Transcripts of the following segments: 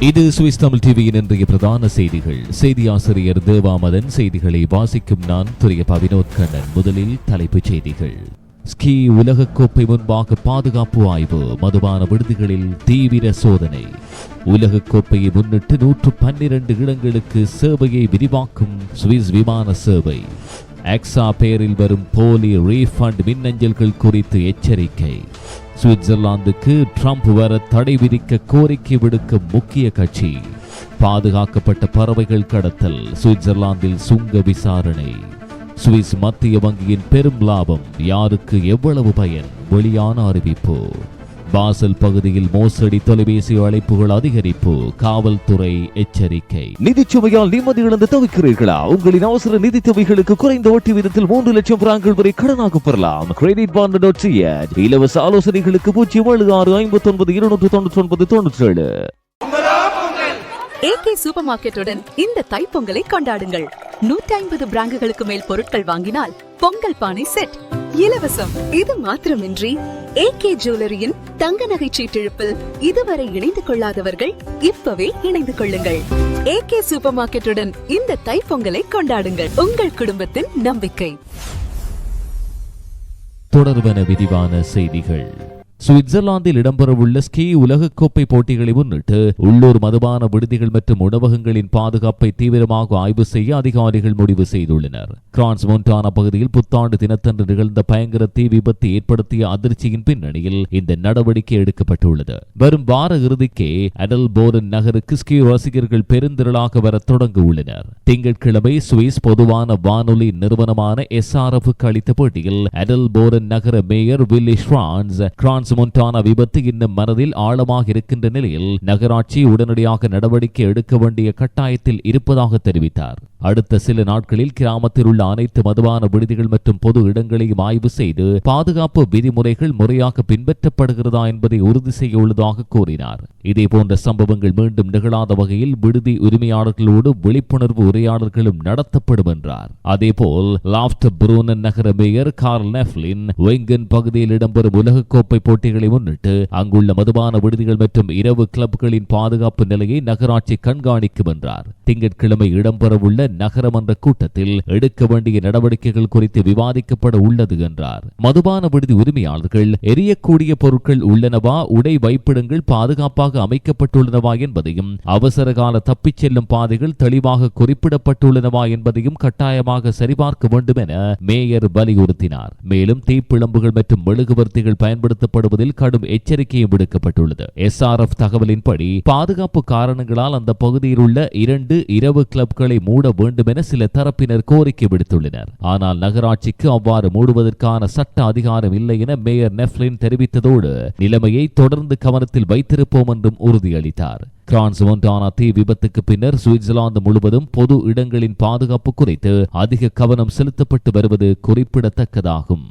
இது சுவிஸ் தமிழ் டிவியின் இன்றைய பிரதான செய்திகள். செய்தி ஆசிரியர் தேவாமதன் செய்திகளை வாசிக்கும் நான் துரிய பவினோத் கண்ணன். முதலில் தலைப்புச் செய்திகள். ஸ்கி உலகக்கோப்பை முன்பாக பாதுகாப்பு ஆய்வு மதுபான விடுதிகளில் தீவிர சோதனை. உலகக்கோப்பையை முன்னிட்டு நூற்று பன்னிரண்டு இடங்களுக்கு சேவையை விரிவாக்கும் சுவிஸ் விமான சேவை. எக்ஸா பெயரில் வரும் போலி ரீஃபண்ட் மின்னஞ்சல்கள் குறித்து எச்சரிக்கை. சுவிட்சர்லாந்துக்கு ட்ரம்ப் வர தடை விதிக்க கோரிக்கை விடுக்கும் முக்கிய கட்சி. பாதுகாக்கப்பட்ட பறவைகள் கடத்தல் சுவிட்சர்லாந்தில் சுங்க விசாரணை. சுவிஸ் மத்திய வங்கியின் பெரும் லாபம் யாருக்கு எவ்வளவு பயன்? வெளியான அறிவிப்பு. பாசல் பகுதியில் மோசடி தொலைபேசி அழைப்புகள் அதிகரிப்பு காவல்துறை எச்சரிக்கை. நிதிச்சுமையால் நிம்மதி இழந்து தவிக்கிறீர்களா? உங்களின் அவசர நிதி தேவைகளுக்கு குறைந்த வட்டி விதத்தில் மூன்று லட்சம் பிராங்கள் வரை கடனாக பெறலாம். கிரெடிட் பாண்ட் டாட் இலவச ஆலோசனைகளுக்கு பூஜ்ஜியம் ஏழு ஆறு ஐம்பத்தி ஒன்பது இருநூற்று தொண்ணூற்றி ஒன்பது தொண்ணூற்றி ஏழு ஏகே சூப்பர் மார்க்கெட்டுடன் இந்த தைப்பொங்கலை கொண்டாடுங்கள். நூற்றி ஐம்பது பிராங்குகளுக்கு மேல் பொருட்கள் வாங்கினால் பொங்கல் பானை செட் இலவசம். இது மாத்திரமின்றி ஏகே ஜுவல்லரியின் தங்க நகை சீட்டிழுப்பில் இதுவரை இணைந்து கொள்ளாதவர்கள் இப்பவே இணைந்து கொள்ளுங்கள். ஏ கே சூப்பர் மார்க்கெட்டுடன் இந்த தைப்பொங்கலை கொண்டாடுங்கள். உங்கள் குடும்பத்தின் நம்பிக்கை. தொடர்பன விரிவான செய்திகள். சுவிட்சர்லாந்தில் இடம்பெறவுள்ள ஸ்கீ உலகக்கோப்பை போட்டிகளை முன்னிட்டு உள்ளூர் மதுபான விடுதிகள் மற்றும் உணவகங்களின் பாதுகாப்பை தீவிரமாக ஆய்வு செய்ய அதிகாரிகள் முடிவு செய்துள்ளனர். கிரான்ஸ் மொன்டானா பகுதியில் புத்தாண்டு தினத்தன்று நிகழ்ந்த பயங்கர தீ விபத்து ஏற்படுத்திய அதிர்ச்சியின் பின்னணியில் இந்த நடவடிக்கை எடுக்கப்பட்டுள்ளது. வரும் வார இறுதிக்கே அடல் போரன் நகருக்கு ஸ்கீ ரசிகர்கள் பெருந்திரளாக வர தொடங்க உள்ளனர் திங்கட்கிழமை சுவிஸ் பொதுவான வானொலி நிறுவனமான எஸ்ஆர்எஃப் அளித்த பேட்டியில் அடல் போரன் நகர மேயர் வில்லி ஷ்ரான்ஸ் கிரான்ஸ் மொன்டானா விபத்து இன்னும் மனதில் ஆழமாக இருக்கின்ற நிலையில் நகராட்சி உடனடியாக நடவடிக்கை எடுக்க வேண்டிய கட்டாயத்தில் இருப்பதாக தெரிவித்தார். அடுத்த சில நாட்களில் கிராமத்தில் உள்ள அனைத்து மதுபான விடுதிகள் மற்றும் பொது இடங்களையும் ஆய்வு செய்து பாதுகாப்பு விதிமுறைகள் முறையாக பின்பற்றப்படுகிறதா என்பதை உறுதி செய்ய உள்ளதாக கூறினார். இதே போன்ற சம்பவங்கள் மீண்டும் நிகழாத வகையில் விடுதி உரிமையாளர்களோடு விழிப்புணர்வு உரையாடல்களும் நடத்தப்படும் என்றார். அதேபோல் லாப்ட் புரூனன் நகர மேயர் கார்ல் நெஃப்லின் வெங்கன் பகுதியில் இடம்பெறும் உலகக்கோப்பை போட்டிகளை முன்னிட்டு அங்குள்ள மதுபான விடுதிகள் மற்றும் இரவு கிளப்களின் பாதுகாப்பு நிலையை நகராட்சி கண்காணிக்கும் என்றார். திங்கட்கிழமை இடம்பெறவுள்ள நகரமன்ற கூட்டத்தில் எடுக்க வேண்டிய நடவடிக்கைகள் குறித்து விவாதிக்கப்பட உள்ளது என்றார். மதுபான விடுதி உரிமையாளர்கள் எரியக்கூடிய பொருட்கள் உள்ளனவா உடை வைப்பிடங்கள் பாதுகாப்பாக அமைக்கப்பட்டுள்ளனவா என்பதையும் அவசர கால தப்பிச் செல்லும் பாதைகள் தெளிவாக குறிப்பிடப்பட்டுள்ளனவா என்பதையும் கட்டாயமாக சரிபார்க்க வேண்டும் என மேயர் வலியுறுத்தினார். மேலும் தீப்பிழம்புகள் மற்றும் மெழுகுவர்த்திகள் பயன்படுத்தப்படும் செயல்படுவதில் கடும் எச்சரிக்கையும் விடுக்கப்பட்டுள்ளது. எஸ்ஆர்எஃப் தகவலின்படி பாதுகாப்பு காரணங்களால் அந்த பகுதியில் உள்ள இரண்டு இரவு கிளப்களை மூட வேண்டும் என சில தரப்பினர் கோரிக்கை விடுத்துள்ளனர். ஆனால் நகராட்சிக்கு அவ்வாறு மூடுவதற்கான சட்ட அதிகாரம் இல்லை என மேயர் நெஃப்லின் தெரிவித்ததோடு நிலைமையை தொடர்ந்து கவனத்தில் வைத்திருப்போம் என்றும் உறுதியளித்தார். கிரான்ஸ் மொண்டானா தீ விபத்துக்கு பின்னர் சுவிட்சர்லாந்து முழுவதும் பொது இடங்களின் பாதுகாப்பு குறித்து அதிக கவனம் செலுத்தப்பட்டு வருவது குறிப்பிடத்தக்கதாகும்.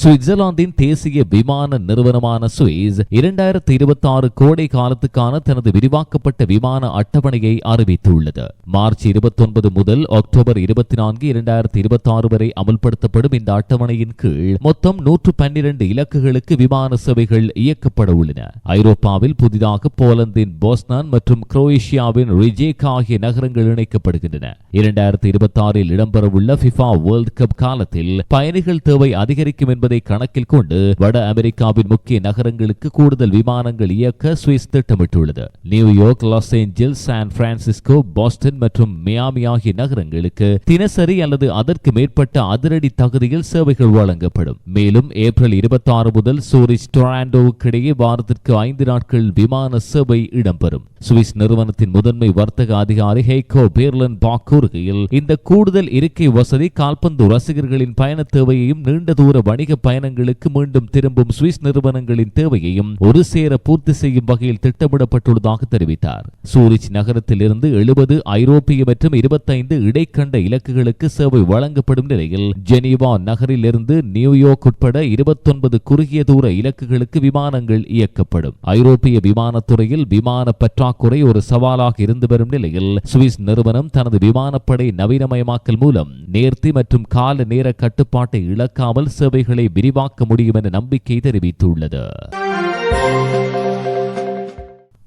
சுவிட்சர்லாந்தின் தேசிய விமான நிறுவனமான சுவிஸ் இரண்டாயிரத்தி இருபத்தி ஆறு கோடை காலத்துக்கான தனது விரிவாக்கப்பட்ட விமான அட்டவணையை அறிவித்துள்ளது. மார்ச் இருபத்தி ஒன்பது முதல் அக்டோபர் இருபத்தி நான்கு இரண்டாயிரத்தி இருபத்தி ஆறு வரை அமல்படுத்தப்படும் இந்த அட்டவணையின் கீழ் மொத்தம் நூற்று பன்னிரண்டு இலக்குகளுக்கு விமான சேவைகள் இயக்கப்பட உள்ளன. ஐரோப்பாவில் புதிதாக போலந்தின் போஸ்னான் மற்றும் குரோவேஷியாவின் ரிஜேக் ஆகிய நகரங்கள் இணைக்கப்படுகின்றன. இரண்டாயிரத்தி இருபத்தி ஆறில் இடம்பெறவுள்ள பிஃபா வேர்ல்ட் கப் காலத்தில் பயணிகள் தேவை அதிகரிக்கும் என்பதை கணக்கில் கொண்டு வட அமெரிக்காவின் முக்கிய நகரங்களுக்கு கூடுதல் விமானங்கள் இயக்க சுவிஸ் திட்டமிட்டுள்ளது. New York Los Angeles San Francisco Boston மற்றும் மியாமி ஆகிய நகரங்களுக்கு தினசரி அல்லது அதற்கு மேற்பட்ட அதிரடி தகுதியில் சேவைகள் வழங்கப்படும். மேலும் ஏப்ரல் இருபத்தி ஆறு முதல் சூரிச் டொராண்டோவுக்கு இடையே வாரத்திற்கு ஐந்து நாட்கள் விமான சேவை இடம்பெறும். சுவிஸ் நிறுவனத்தின் முதன்மை வர்த்தக அதிகாரி ஹேகோ பேர்லன் பாக் கூறுகையில் இந்த கூடுதல் இருக்கை வசதி கால்பந்து ரசிகர்களின் பயண தேவையையும் நீண்ட தூர வணிக வணிக பயணங்களுக்கு மீண்டும் திரும்பும் சுவிஸ் நிறுவனங்களின் தேவையையும் ஒரு சேர பூர்த்தி செய்யும் வகையில் திட்டமிடப்பட்டுள்ளதாக தெரிவித்தார். சூரிச் நகரத்திலிருந்து எழுபது ஐரோப்பிய மற்றும் இருபத்தைந்து இடைக்கண்ட இலக்குகளுக்கு சேவை வழங்கப்படும் நிலையில் ஜெனீவா நகரில் இருந்து நியூயார்க் உட்பட இருபத்தொன்பது குறுகிய தூர இலக்குகளுக்கு விமானங்கள் இயக்கப்படும். ஐரோப்பிய விமானத்துறையில் விமான பற்றாக்குறை ஒரு சவாலாக இருந்து வரும் நிலையில் சுவிஸ் நிறுவனம் தனது விமானப்படை நவீனமயமாக்கல் மூலம் நேர்த்தி மற்றும் கால நேர கட்டுப்பாட்டை இழக்காமல் சேவைகளை விரிவாக்க முடியும் என நம்பிக்கை தெரிவித்துள்ளது.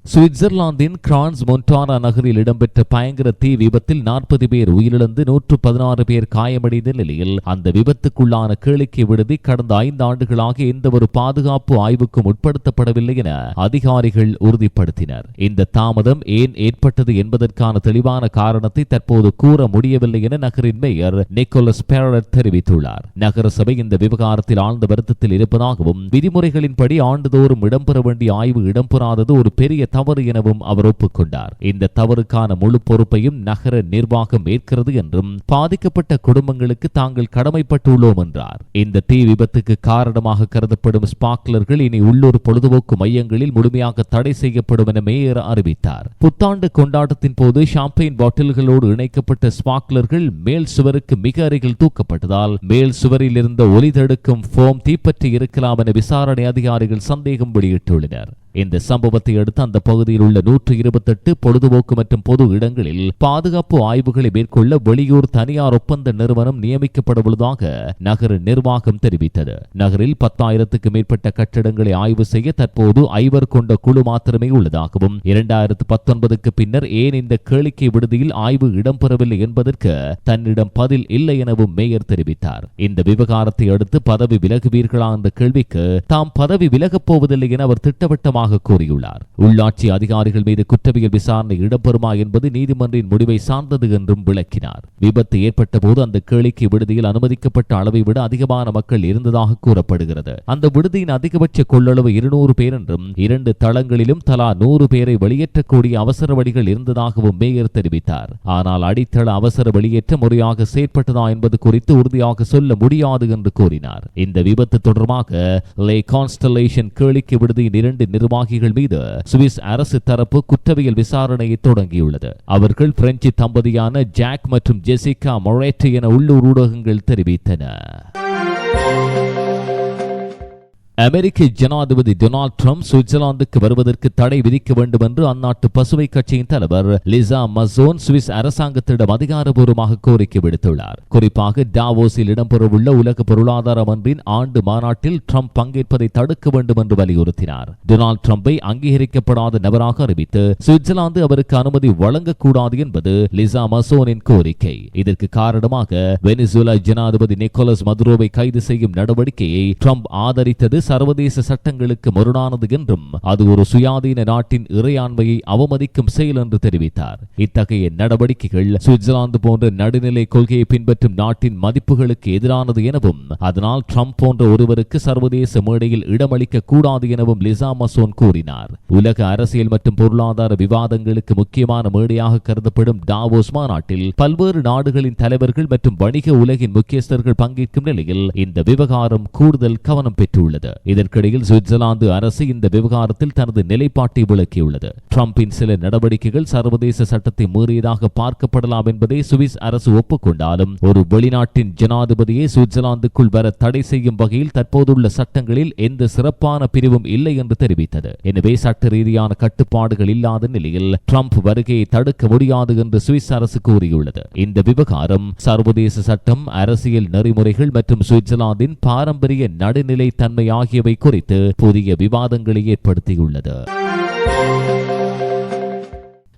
சுவிட்சர்லாந்தின் கிரான்ஸ் மொன்டானா நகரில் இடம்பெற்ற பயங்கர தீ விபத்தில் நாற்பது பேர் உயிரிழந்து நூற்று பதினாறு பேர் காயமடைந்த நிலையில் அந்த விபத்துக்குள்ளான கேளிக்கை விடுதி கடந்த ஐந்து ஆண்டுகளாக எந்த ஒரு பாதுகாப்பு ஆய்வுக்கும் உட்படுத்தப்படவில்லை என அதிகாரிகள் உறுதிப்படுத்தினர். இந்த தாமதம் ஏன் ஏற்பட்டது என்பதற்கான தெளிவான காரணத்தை தற்போது கூற முடியவில்லை என நகரின் மேயர் நிக்கோலஸ் பேரட் தெரிவித்துள்ளார். நகரசபை இந்த விவகாரத்தில் ஆழ்ந்த வருத்தத்தில் இருப்பதாகவும் விதிமுறைகளின்படி ஆண்டுதோறும் இடம்பெற வேண்டிய ஆய்வு இடம்பெறாதது ஒரு பெரிய தவறு எனவும் அவர் ஒப்புக்கொண்டார். இந்த தவறுக்கான முழு பொறுப்பையும் நகர நிர்வாகம் ஏற்கிறது என்றும் பாதிக்கப்பட்ட குடும்பங்களுக்கு தாங்கள் கடமைப்பட்டுள்ளோம் என்றார். இந்த தீ விபத்துக்கு காரணமாக கருதப்படும் ஸ்பாக்லர்கள் இனி உள்ளூர் பொழுதுபோக்கு மையங்களில் முழுமையாக தடை செய்யப்படும் என மேயர் அறிவித்தார். புத்தாண்டு கொண்டாட்டத்தின் போது ஷாம்பெயின் பாட்டில்களோடு இணைக்கப்பட்ட ஸ்பாக்லர்கள் மேல் சுவருக்கு மிக அருகில் தூக்கப்பட்டதால் மேல் சுவரில் இருந்த ஒலி தடுக்கும் ஃபோம் தீப்பற்றி இருக்கலாம் என விசாரணை அதிகாரிகள் சந்தேகம் வெளியிட்டுள்ளனர். இந்த சம்பவத்தை அடுத்து அந்த பகுதியில் உள்ள நூற்று இருபத்தெட்டு பொழுதுபோக்கு மற்றும் பொது இடங்களில் பாதுகாப்பு ஆய்வுகளை மேற்கொள்ள வெளியூர் தனியார் ஒப்பந்த நிறுவனம் நியமிக்கப்படவுள்ளதாக நகர நிர்வாகம் தெரிவித்தது. நகரில் பத்தாயிரத்துக்கு மேற்பட்ட கட்டடங்களை ஆய்வு செய்ய தற்போது ஐவர் கொண்ட குழு மாத்திரமே உள்ளதாகவும் இரண்டாயிரத்து பத்தொன்பதுக்கு பின்னர் ஏன் இந்த கேளிக்கை விடுதியில் ஆய்வு இடம்பெறவில்லை என்பதற்கு தன்னிடம் பதில் இல்லை எனவும் மேயர் தெரிவித்தார். இந்த விவகாரத்தை அடுத்து பதவி விலகுவீர்களா? என்ற கேள்விக்கு தாம் பதவி விலகப் போவதில்லை என அவர் திட்டவட்டமாக கூறியுள்ளார். உள்ளாட்சி அதிகாரிகள் மீது குற்றவியல் விசாரணை இடம்பெறுமா என்பது நீதிமன்றின் முடிவை சார்ந்தது என்றும் விளக்கினார். விபத்து ஏற்பட்ட போது அந்த கேளிக்கை விடுதியில் அனுமதிக்கப்பட்ட அளவை விட அதிகமான மக்கள் இருந்ததாக கூறப்படுகிறது. அந்த விடுதியின் அதிகபட்ச கொள்ளளவு இருநூறு பேர் என்றும் இரண்டு தளங்களிலும் தலா நூறு பேரை வெளியேற்றக்கூடிய அவசர வழிகள் இருந்ததாகவும் மேயர் தெரிவித்தார். ஆனால் அடித்தள அவசர வெளியேற்ற முறையாக செயற்பட்டதா என்பது குறித்து உறுதியாக சொல்ல முடியாது என்று கூறினார். இந்த விபத்து தொடர்பாக லே கான்ஸ்டலேஷன் கேளிக்கை விடுதியின் இரண்டு நிர்வாகிகள் மீது சுவிஸ் அரசு தரப்பு குற்றவியல் விசாரணையை தொடங்கியுள்ளது. அவர்கள் பிரெஞ்சு தம்பதியான ஜாக் மற்றும் ஜெசிகா மொரேட் என உள்ளூர் ஊடகங்கள் தெரிவித்தன. அமெரிக்க ஜனாதிபதி டொனால்ட் ட்ரம்ப் சுவிட்சர்லாந்துக்கு வருவதற்கு தடை விதிக்க வேண்டும் என்று அந்நாட்டு பசுமை கட்சியின் தலைவர் லிசா மசோன் சுவிஸ் அரசாங்கத்திடம் அதிகாரபூர்வமாக கோரிக்கை விடுத்துள்ளார். குறிப்பாக டாவோஸில் இடம்பெறவுள்ள உலக பொருளாதார மன்றின் ஆண்டு மாநாட்டில் ட்ரம்ப் பங்கேற்பதை தடுக்க வேண்டும் என்று வலியுறுத்தினார். டொனால்ட் ட்ரம்பை அங்கீகரிக்கப்படாத நபராக அறிவித்து சுவிட்சர்லாந்து அவருக்கு அனுமதி வழங்கக்கூடாது என்பது லிசா மசோனின் கோரிக்கை. இதற்கு காரணமாக வெனிசுலா ஜனாதிபதி நிக்கோலஸ் மதுரோவை கைது செய்யும் நடவடிக்கையை ட்ரம்ப் ஆதரித்தது சர்வதேச சட்டங்களுக்கு முரணானது என்றும் அது ஒரு சுயாதீன நாட்டின் இறையாண்மையை அவமதிக்கும் செயல் என்று தெரிவித்தார். இத்தகைய நடவடிக்கைகள் சுவிட்சர்லாந்து போன்ற நடுநிலை கொள்கையை பின்பற்றும் நாட்டின் மதிப்புகளுக்கு எதிரானது எனவும் அதனால் ட்ரம்ப் போன்ற ஒருவருக்கு சர்வதேச மேடையில் இடமளிக்க கூடாது எனவும் லிசா மசோன் கூறினார். உலக அரசியல் மற்றும் பொருளாதார விவாதங்களுக்கு முக்கியமான மேடையாக கருதப்படும் டாவோஸ் மாநாட்டில் பல்வேறு நாடுகளின் தலைவர்கள் மற்றும் வணிக உலகின் முக்கியஸ்தர்கள் பங்கேற்கும் நிலையில் இந்த விவகாரம் கூடுதல் கவனம் பெற்றுள்ளது. இதற்கிடையில் சுவிட்சர்லாந்து அரசு இந்த விவகாரத்தில் தனது நிலைப்பாட்டை விளக்கியுள்ளது. டிரம்பின் சில நடவடிக்கைகள் சர்வதேச சட்டத்தை மீறியதாக பார்க்கப்படலாம் என்பதை சுவிஸ் அரசு ஒப்புக்கொண்டாலும் ஒரு வெளிநாட்டின் ஜனாதிபதியை சுவிட்சர்லாந்துக்குள் வர தடை செய்யும் வகையில் தற்போதுள்ள சட்டங்களில் எந்த சிறப்பான பிரிவும் இல்லை என்று தெரிவித்தது. எனவே சட்ட ரீதியான கட்டுப்பாடுகள் இல்லாத நிலையில் ட்ரம்ப் வருகையை தடுக்க முடியாது என்று சுவிஸ் அரசு கூறியுள்ளது. இந்த விவகாரம் சர்வதேச சட்டம் அரசியல் நெறிமுறைகள் மற்றும் சுவிட்சர்லாந்தின் பாரம்பரிய நடுநிலை தன்மை ஆகியவை குறித்து புதிய விவாதங்களை ஏற்படுத்தியுள்ளது.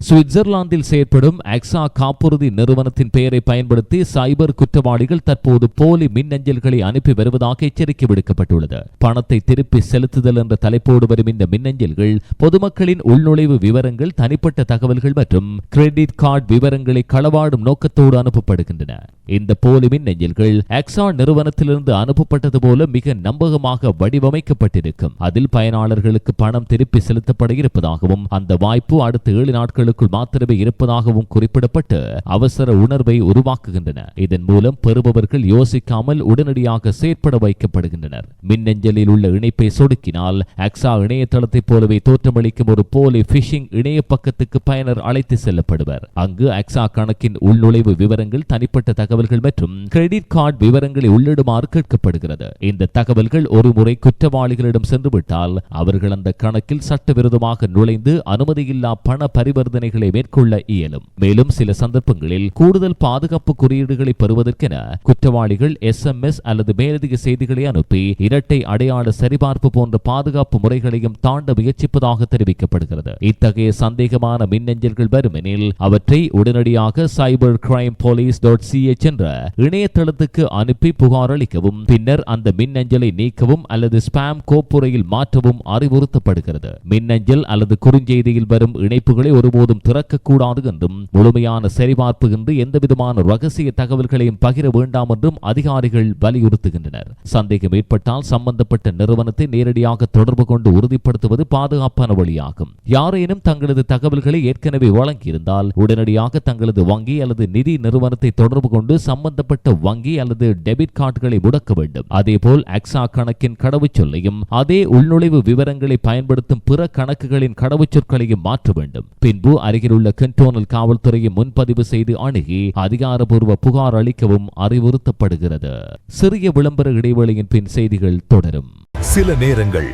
சுவிட்சர்லாந்தில் செயற்படும் அக்ஸா காப்புறுதி நிறுவனத்தின் பெயரை பயன்படுத்தி சைபர் குற்றவாளிகள் தற்போது போலி மின்னஞ்சல்களை அனுப்பி வருவதாக எச்சரிக்கை விடுக்கப்பட்டுள்ளது. பணத்தை திருப்பி செலுத்துதல் என்ற தலைப்போடு வரும் இந்த மின்னஞ்சல்கள் பொதுமக்களின் உள்நுழைவு விவரங்கள் தனிப்பட்ட தகவல்கள் மற்றும் கிரெடிட் கார்டு விவரங்களை களவாடும் நோக்கத்தோடு அனுப்பப்படுகின்றன. இந்த போலி மின்னஞ்சல்கள் அக்ஸா நிறுவனத்திலிருந்து அனுப்பப்பட்டது போல மிக நம்பகமாக வடிவமைக்கப்பட்டிருக்கும். அதில் பயனாளர்களுக்கு பணம் திருப்பி செலுத்தப்பட இருப்பதாகவும் அந்த வாய்ப்பு அடுத்த ஏழு நாட்கள் நிமிடங்களுக்குள் மாத்திரமே இருப்பதாகவும் குறிப்பிடப்பட்டு அவசர உணர்வை உருவாக்குகின்றன. இதன் மூலம் பெறுபவர்கள் யோசிக்காமல் உடனடியாக செயற்பட வைக்கப்படுகின்றனர். மின்னஞ்சலில் உள்ள இணைப்பை சொடுக்கினால் அக்ஸா இணையதளத்தைப் போலவே தோற்றமளிக்கும் ஒரு போலி பிஷிங் இணைய பக்கத்துக்கு பயனர் அழைத்து செல்லப்படுவர். அங்கு அக்ஸா கணக்கின் உள்நுழைவு விவரங்கள் தனிப்பட்ட தகவல்கள் மற்றும் கிரெடிட் கார்டு விவரங்களை உள்ளிடுமாறு கேட்கப்படுகிறது. இந்த தகவல்கள் ஒருமுறை குற்றவாளிகளிடம் சென்றுவிட்டால் அவர்கள் அந்த கணக்கில் சட்டவிரோதமாக நுழைந்து அனுமதியில்லா பண பரிவர்த்தனை பரிவர்த்தனைகளை மேற்கொள்ள இயலும். மேலும் சில சந்தர்ப்பங்களில் கூடுதல் பாதுகாப்பு குறியீடுகளை பெறுவதற்கென குற்றவாளிகள் எஸ்எம்எஸ் அல்லது மேலதிக செய்திகளை அனுப்பி இரட்டை அடையாள சரிபார்ப்பு போன்ற பாதுகாப்பு முறைகளையும் தாண்ட முயற்சிப்பதாக தெரிவிக்கப்படுகிறது. இத்தகைய சந்தேகமான மின்னஞ்சல்கள் வருமெனில் அவற்றை உடனடியாக cyber crime police dot CH என்ற இணையதளத்துக்கு அனுப்பி புகார் அளிக்கவும் பின்னர் அந்த மின்னஞ்சலை நீக்கவும் அல்லது ஸ்பாம் கோப்புறையில் மாற்றவும் அறிவுறுத்தப்படுகிறது. மின்னஞ்சல் அல்லது குறுஞ்செய்தியில் வரும் இணைப்புகளை ஒருபோது ஒருபோதும் திறக்கக்கூடாது என்றும் முழுமையான சரிபார்ப்பு இன்றி எந்தவிதமான ரகசிய தகவல்களையும் பகிர வேண்டாம் என்றும் அதிகாரிகள் வலியுறுத்துகின்றனர். சந்தேகம் ஏற்பட்டால் சம்பந்தப்பட்ட நிறுவனத்தை நேரடியாக தொடர்பு கொண்டு உறுதிப்படுத்துவது பாதுகாப்பான வழியாகும். யாரேனும் தங்களது தகவல்களை ஏற்கனவே வழங்கியிருந்தால் உடனடியாக தங்களது வங்கி அல்லது நிதி நிறுவனத்தை தொடர்பு கொண்டு சம்பந்தப்பட்ட வங்கி அல்லது டெபிட் கார்டுகளை முடக்க வேண்டும். அதேபோல் அக்ஸா கணக்கின் கடவுச்சொல்லையும் அதே உள்நுழைவு விவரங்களை பயன்படுத்தும் பிற கணக்குகளின் கடவுச்சொற்களையும் மாற்ற வேண்டும். பின்பு அருகிலுள்ள கண்டோனல் காவல்துறையை முன்பதிவு செய்து அணுகி அதிகாரப்பூர்வ புகார் அளிக்கவும் அறிவுறுத்தப்படுகிறது. சிறிய விளம்பர இடைவேளையின் பின் செய்திகள் தொடரும். சில நேரங்கள்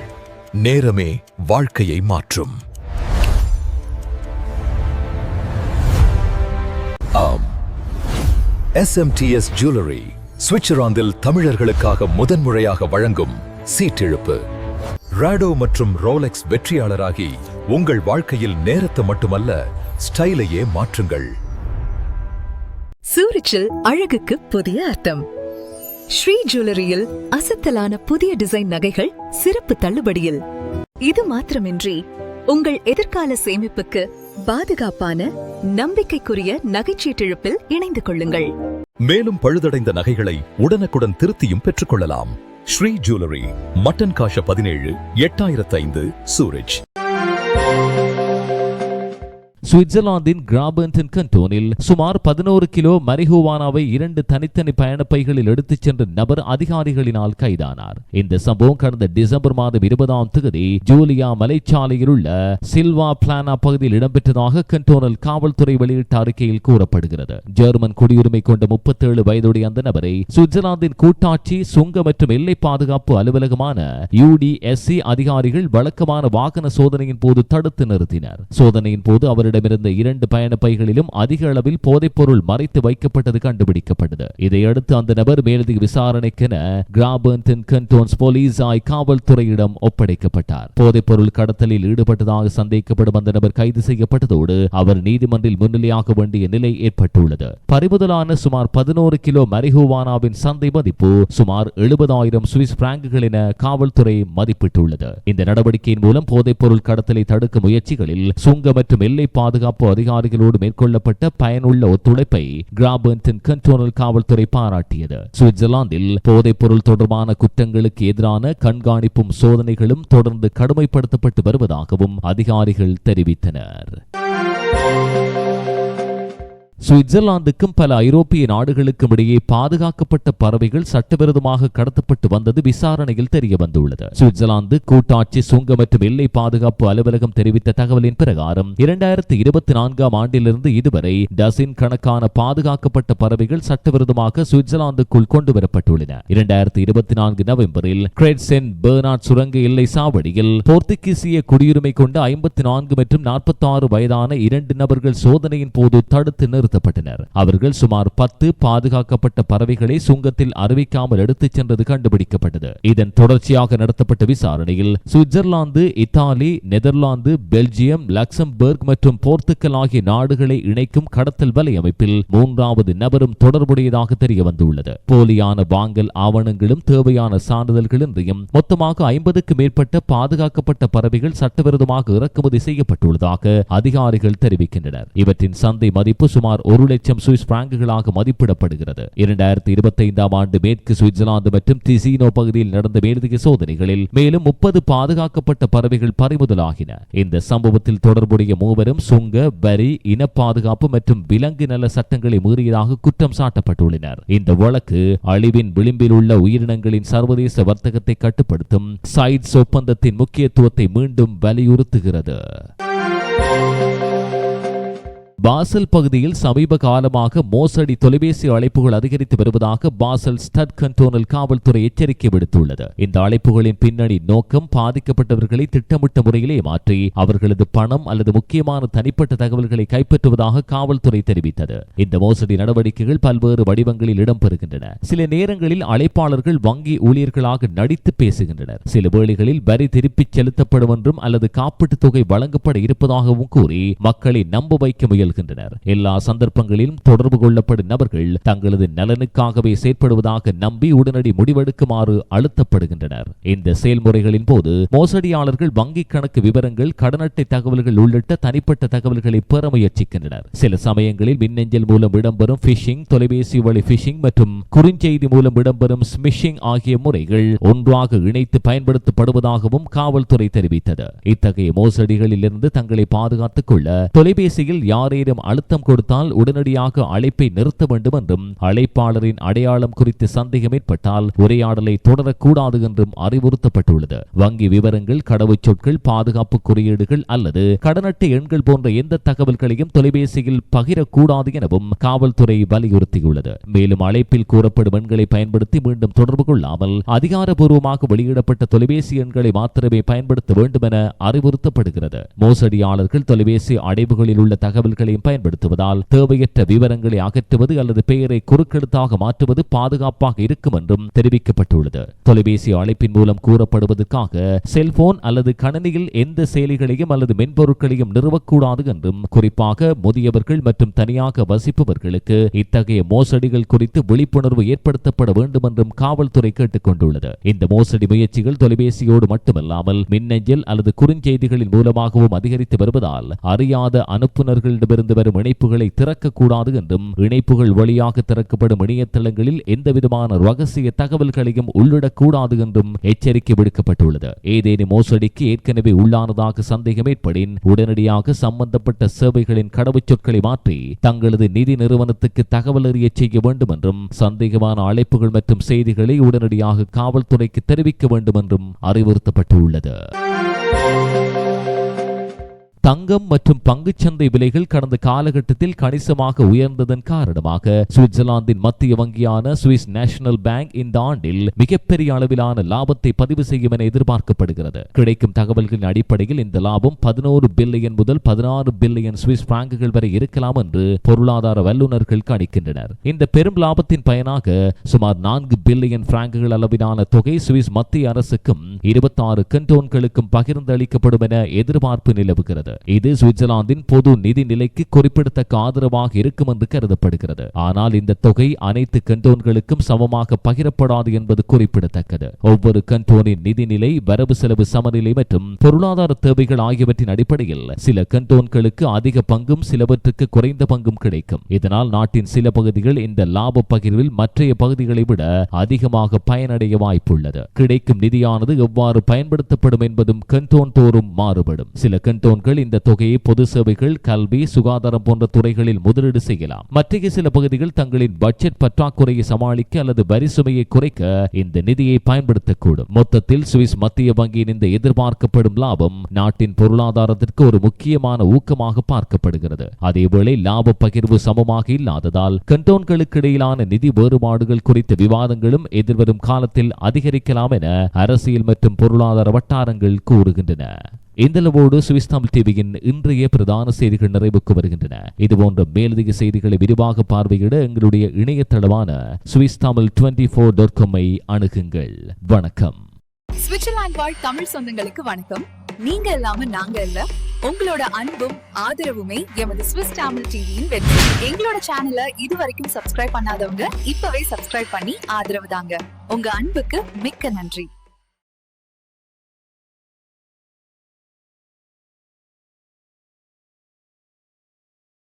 நேரமே வாழ்க்கையை மாற்றும். ஆம். எஸ்எம்டிஎஸ் ஜுவல்லரி சுவிட்சர்லாந்தில் தமிழர்களுக்காக முதன்முறையாக வழங்கும் சீட்டெழுப்பு. ராடோ மற்றும் ரோலெக்ஸ் வெற்றியாளராகி உங்கள் வாழ்க்கையில் நேரத்தை மட்டுமல்ல ஸ்டைலையே மாற்றுங்கள். சூரிச்சில் அழகுக்கு புதிய அர்த்தம். ஸ்ரீ ஜுவல்லரியில் அசத்தலான புதிய டிசைன் நகைகள் சிறப்பு தள்ளுபடியில். இது மாத்திரமின்றி உங்கள் எதிர்கால சேமிப்புக்கு பாதுகாப்பான நம்பிக்கைக்குரிய நகைச்சீட்டிழப்பில் இணைந்து கொள்ளுங்கள். மேலும் பழுதடைந்த நகைகளை உடனுக்குடன் திருத்தியும் பெற்றுக்கொள்ளலாம். ஸ்ரீ ஜுவல்லரி மட்டன் காஷ பதினேழு எட்டாயிரத்து ஐந்து சூரஜ் Thank you. சுவிட்சர்லாந்தின் கிராபன்டன் கண்டோனில் சுமார் பதினோரு கிலோ மரிஹுவானாவை இரண்டு தனித்தனி பயணப்பைகளில் எடுத்துச் சென்ற நபர் அதிகாரிகளினால் கைதானார். இந்த சம்பவம் கடந்த டிசம்பர் மாதம் இருபதாம் தேதி ஜூலியா மலைச்சாலையில் உள்ள சில்வா பிளானா பகுதியில் இடம்பெற்றதாக கண்டோனல் காவல்துறை வெளியிட்ட அறிக்கையில் கூறப்படுகிறது. ஜெர்மன் குடியுரிமை கொண்ட முப்பத்தேழு வயதுடைய அந்த நபரை சுவிட்சர்லாந்தின் கூட்டாட்சி சுங்க மற்றும் எல்லை பாதுகாப்பு அலுவலகமான யூடிஎஸ்சி அதிகாரிகள் வழக்கமான வாகன சோதனையின் போது தடுத்து நிறுத்தினர். சோதனையின் போது அவரிடம் அவரிடமிருந்த இரண்டு பயண பைகளிலும் அதிக அளவில் போதைப்பொருள் மறைத்து வைக்கப்பட்டது கண்டுபிடிக்கப்பட்டது. இதையடுத்து அந்த நபர் மேலதிக விசாரணைக்கென கிராபர்டன் கண்டோன்ஸ் போலீசாய் காவல்துறையிடம் ஒப்படைக்கப்பட்டார். போதைப்பொருள் கடத்தலில் ஈடுபட்டதாக சந்தேகிக்கப்படும் அந்த நபர் கைது செய்யப்பட்டதோடு அவர் நீதிமன்றில் முன்னிலையாக வேண்டிய நிலை ஏற்பட்டுள்ளது. பறிமுதலான சுமார் பதினோரு கிலோ மரிஹுவானாவின் சந்தை மதிப்பு சுமார் எழுபதாயிரம் சுவிஸ் பிராங்குகள் என காவல்துறை மதிப்பிட்டுள்ளது. இந்த நடவடிக்கையின் மூலம் போதைப்பொருள் கடத்தலை தடுக்கும் முயற்சிகளில் சுங்க மற்றும் எல்லை பாதை பாதுகாப்பு அதிகாரிகளோடு மேற்கொள்ளப்பட்ட பயனுள்ள ஒத்துழைப்பை கிராபர்டன் கண்டோனல் காவல்துறை பாராட்டியது. சுவிட்சர்லாந்தில் போதைப்பொருள் தொடர்பான குற்றங்களுக்கு எதிரான கண்காணிப்பும் சோதனைகளும் தொடர்ந்து கடுமைப்படுத்தப்பட்டு வருவதாகவும் அதிகாரிகள் தெரிவித்தனர். சுவிட்சர்லாந்துக்கும் பல ஐரோப்பிய நாடுகளுக்கும் இடையே பாதுகாக்கப்பட்ட பறவைகள் சட்டவிரோதமாக கடத்தப்பட்டு வந்தது விசாரணையில் தெரிய வந்துள்ளது சுவிட்சர்லாந்து கூட்டாட்சி சுங்க மற்றும் எல்லை பாதுகாப்பு அலுவலகம் தெரிவித்த தகவலின் பிரகாரம் இரண்டாயிரத்தி இருபத்தி நான்காம் ஆண்டிலிருந்து இதுவரை டசின் கணக்கான பாதுகாக்கப்பட்ட பறவைகள் சட்டவிரோதமாக சுவிட்சர்லாந்துக்குள் கொண்டு வரப்பட்டுள்ளன இரண்டாயிரத்தி இருபத்தி நான்கு நவம்பரில் கிரெட்சென் பெர்னாட் சுரங்க எல்லை சாவடியில் போர்த்துகீசிய குடியுரிமை கொண்ட ஐம்பத்தி நான்கு மற்றும் நாற்பத்தி ஆறு வயதான இரண்டு நபர்கள் சோதனையின் போது தடுத்து நிறுத்த நிறுத்தப்பட்டனர் அவர்கள் சுமார் பத்து பாதுகாக்கப்பட்ட பறவைகளை சுங்கத்தில் அறிவிக்காமல் எடுத்துச் சென்றது கண்டுபிடிக்கப்பட்டது. இதன் தொடர்ச்சியாக நடத்தப்பட்ட விசாரணையில் Switzerland Italy Netherlands Belgium Luxembourg மற்றும் போர்த்துக்கல் ஆகிய நாடுகளை இணைக்கும் கடத்தல் வலையமைப்பில் மூன்றாவது நபரும் தொடர்புடையதாக தெரிய வந்துள்ளது போலியான வாங்கல் ஆவணங்களும் தேவையான சான்றிதழ்களின்றியும் மொத்தமாக ஐம்பதுக்கு மேற்பட்ட பாதுகாக்கப்பட்ட பறவைகள் சட்டவிரோதமாக இறக்குமதி செய்யப்பட்டுள்ளதாக அதிகாரிகள் தெரிவிக்கின்றனர். இவற்றின் சந்தை மதிப்பு சுமார் சுமார் ஒரு லட்சம் சுவிஸ் பிராங்குகளாக மதிப்பிடப்படுகிறது. இரண்டாயிரத்தி இருபத்தி ஐந்தாம் ஆண்டு மேற்கு சுவிட்சர்லாந்து மற்றும் திசினோ பகுதியில் நடந்த மேலதிக சோதனைகளில் மேலும் முப்பது பாதுகாக்கப்பட்ட பறவைகள் பறிமுதலாகின. இந்த சம்பவத்தில் தொடர்புடைய மூவரும் சுங்க வரி இன பாதுகாப்பு மற்றும் விலங்கு நல சட்டங்களை மீறியதாக குற்றம் சாட்டப்பட்டுள்ளனர். இந்த வழக்கு அழிவின் விளிம்பில் உள்ள உயிரினங்களின் சர்வதேச வர்த்தகத்தை கட்டுப்படுத்தும் சைட்ஸ் ஒப்பந்தத்தின் முக்கியத்துவத்தை மீண்டும் வலியுறுத்துகிறது. பாசல் பகுதியில் சமீப காலமாக மோசடி தொலைபேசி அழைப்புகள் அதிகரித்து வருவதாக பாசல் ஸ்டட் கண்டோனல் காவல்துறை எச்சரிக்கை விடுத்துள்ளது. இந்த அழைப்புகளின் பின்னணி நோக்கம் பாதிக்கப்பட்டவர்களை திட்டமிட்ட முறையிலே மாற்றி அவர்களது பணம் அல்லது முக்கியமான தனிப்பட்ட தகவல்களை கைப்பற்றுவதாக காவல்துறை தெரிவித்தது. இந்த மோசடி நடவடிக்கைகள் பல்வேறு வடிவங்களில் இடம்பெறுகின்றன. சில நேரங்களில் அழைப்பாளர்கள் வங்கி ஊழியர்களாக நடித்து பேசுகின்றனர். சில வேளைகளில் வரி திருப்பிச் செலுத்தப்படும் என்றும் அல்லது காப்பீட்டுத் தொகை வழங்கப்பட இருப்பதாகவும் கூறி மக்களை நம்ப வைக்க முயல்கின்றனர் எல்லா சந்தர்ப்பங்களிலும் தொடர்பு கொள்ளப்படும் நபர்கள் தங்களது நலனுக்காகவே செயற்படுவதாக நம்பி உடனடி முடிவெடுக்குமாறு அழுத்தப்படுகின்றனர். இந்த செயல்முறைகளின் போது மோசடியாளர்கள் வங்கிக் கணக்கு விவரங்கள் கடனட்டை தகவல்கள் உள்ளிட்ட தனிப்பட்ட தகவல்களை பெற முயற்சிக்கின்றனர். சில சமயங்களில் மின்னஞ்சல் மூலம் இடம்பெறும் பிஷிங் தொலைபேசி வழி பிஷிங் மற்றும் குறுஞ்செய்தி மூலம் இடம்பெறும் ஸ்மிஷிங் ஆகிய முறைகள் ஒன்றாக இணைத்து பயன்படுத்தப்படுவதாகவும் காவல்துறை தெரிவித்தது. இத்தகைய மோசடிகளில் இருந்து தங்களை பாதுகாத்துக் கொள்ள தொலைபேசியில் யாரேனும் அழுத்தம் கொடுத்தால் உடனடியாக அழைப்பை நிறுத்த வேண்டும் என்றும் அழைப்பாளரின் அடையாளம் குறித்து சந்தேகம் ஏற்பட்டால் உரையாடலை தொடரக்கூடாது என்றும் அறிவுறுத்தப்பட்டுள்ளது. வங்கி விவரங்கள் கடவுச்சொற்கள் பாதுகாப்பு குறியீடுகள் அல்லது கடனட்டை எண்கள் போன்ற எந்த தகவல்களையும் தொலைபேசியில் பகிரக்கூடாது எனவும் காவல்துறை வலியுறுத்தியுள்ளது. மேலும் அழைப்பில் கூறப்படும் எண்களை பயன்படுத்தி மீண்டும் தொடர்பு கொள்ளாமல் அதிகாரபூர்வமாக வெளியிடப்பட்ட தொலைபேசி எண்களை மாத்திரமே பயன்படுத்த வேண்டும் என அறிவுறுத்தப்படுகிறது. மோசடியாளர்கள் தொலைபேசி அடைவுகளில் உள்ள தகவல்கள் தகவல்களையும் பயன்படுத்துவதால் தேவையற்ற விவரங்களை அகற்றுவது அல்லது பெயரை குறுக்கெழுத்தாக மாற்றுவது பாதுகாப்பாக இருக்கும் என்றும் தெரிவிக்கப்பட்டுள்ளது. தொலைபேசி அழைப்பின் மூலம் கூறப்படுவதற்காக செல்போன் அல்லது கணினியில் எந்த செயலிகளையும் அல்லது மென்பொருட்களையும் நிறுவக்கூடாது என்றும் குறிப்பாக முதியவர்கள் மற்றும் தனியாக வசிப்பவர்களுக்கு இத்தகைய மோசடிகள் குறித்து விழிப்புணர்வு ஏற்படுத்தப்பட வேண்டும் என்றும் காவல்துறை கேட்டுக் கொண்டுள்ளது இந்த மோசடி முயற்சிகள் தொலைபேசியோடு மட்டுமல்லாமல் மின்னஞ்சல் அல்லது குறுஞ்செய்திகளின் மூலமாகவும் அதிகரித்து வருவதால் அறியாத இருந்து வரும் இணைப்புகளை திறக்கக்கூடாது என்றும் இணைப்புகள் வழியாக திறக்கப்படும் இணையதளங்களில் எந்தவிதமான ரகசிய தகவல்களையும் உள்ளிடக்கூடாது என்றும் எச்சரிக்கை விடுக்கப்பட்டுள்ளது. ஏதேனும் மோசடிக்கு ஏற்கனவே உள்ளானதாக சந்தேகம் ஏற்படின் உடனடியாக சம்பந்தப்பட்ட சேவைகளின் கடவுச்சொற்களை மாற்றி தங்களது நிதி நிறுவனத்துக்கு தகவல் அறிய செய்ய வேண்டும் என்றும் சந்தேகமான அழைப்புகள் மற்றும் செய்திகளை உடனடியாக காவல்துறைக்கு தெரிவிக்க வேண்டும் என்றும் அறிவுறுத்தப்பட்டுள்ளது. தங்கம் மற்றும் பங்குச்சந்தை விலைகள் கடந்த காலகட்டத்தில் கணிசமாக உயர்ந்ததன் காரணமாக சுவிட்சர்லாந்தின் மத்திய வங்கியான சுவிஸ் நேஷனல் பேங்க் இந்த ஆண்டில் மிகப்பெரிய அளவிலான லாபத்தை பதிவு செய்யும் என எதிர்பார்க்கப்படுகிறது. கிடைக்கும் தகவல்களின் அடிப்படையில் இந்த லாபம் பதினோரு பில்லியன் முதல் பதினாறு பில்லியன் சுவிஸ் பிராங்குகள் வரை இருக்கலாம் என்று பொருளாதார வல்லுநர்கள் கணிக்கின்றனர். இந்த பெரும் லாபத்தின் பயனாக சுமார் நான்கு பில்லியன் பிராங்குகள் அளவிலான தொகை சுவிஸ் மத்திய அரசுக்கும் இருபத்தாறு கண்டோன்களுக்கும் பகிர்ந்து அளிக்கப்படும் என எதிர்பார்ப்பு நிலவுகிறது. இது சுவிட்சர்லாந்தின் பொது நிதி நிலைக்கு குறிப்பிடத்தக்க ஆதரவாக இருக்கும் என்று கருதப்படுகிறது. ஆனால் இந்த தொகை அனைத்து கண்டோன்களுக்கும் சமமாக பகிரப்படாது என்பது குறிப்பிடத்தக்கது. ஒவ்வொரு கண்டோனின் நிதி நிலை வரவு செலவு சமநிலை மற்றும் பொருளாதார தேவைகள் ஆகியவற்றின் அடிப்படையில் சில கண்டோன்களுக்கு அதிக பங்கும் சிலவற்றுக்கு குறைந்த பங்கும் கிடைக்கும். இதனால் நாட்டின் சில பகுதிகள் இந்த லாப பகிர்வில் மற்றைய பகுதிகளை விட அதிகமாக பயனடைய வாய்ப்புள்ளது. கிடைக்கும் நிதியானது எவ்வாறு பயன்படுத்தப்படும் என்பதும் கண்டோன் தோறும் மாறுபடும். சில கண்டோன்கள் இந்த தொகையை பொது சேவைகள் கல்வி சுகாதாரம் போன்ற துறைகளில் முதலீடு செய்யலாம். மற்ற சில பகுதிகள் தங்களின் பட்ஜெட் பற்றாக்குறையை சமாளிக்க அல்லது வரி சுமையை குறைக்க இந்த நிதியை பயன்படுத்தக்கூடும். மொத்தத்தில் சுவிஸ் மத்திய வங்கியின் இந்த எதிர்பார்க்கப்படும் லாபம் நாட்டின் பொருளாதாரத்திற்கு ஒரு முக்கியமான ஊக்கமாக பார்க்கப்படுகிறது. அதேவேளை லாப பகிர்வு சமமாக இல்லாததால் கண்டோன்களுக்கு இடையிலான நிதி வேறுபாடுகள் குறித்த விவாதங்களும் எதிர்வரும் காலத்தில் அதிகரிக்கலாம் என அரசியல் மற்றும் பொருளாதார வட்டாரங்கள் கூறுகின்றன. இந்தளவோடு சுவிஸ் தமிழ் டிவியின் இன்றைய பிரதான செய்திகள் நிறைவுக்கு வருகின்றன. இதுபோன்ற மேலதிக செய்திகளை விரிவாக பார்வையிட எங்களுடைய இணையதளமான Swiss Tamil twenty four dot காமை அணுகுங்கள். வணக்கம். சுவிட்சர்லாந்து வாழ் தமிழ் சொந்தங்களுக்கு வணக்கம். நீங்க இல்லாம நாங்க இல்ல. உங்களோட அன்பும் ஆதரவுமே எமது சுவிஸ் தமிழ் டிவியின் வெற்றி. எங்களோட சேனலை இதுவரைக்கும் சப்ஸ்கிரைப் பண்ணாதவங்க இப்பவே சப்ஸ்கிரைப் பண்ணி ஆதரவு தாங்க. உங்க அன்புக்கு மிக்க நன்றி.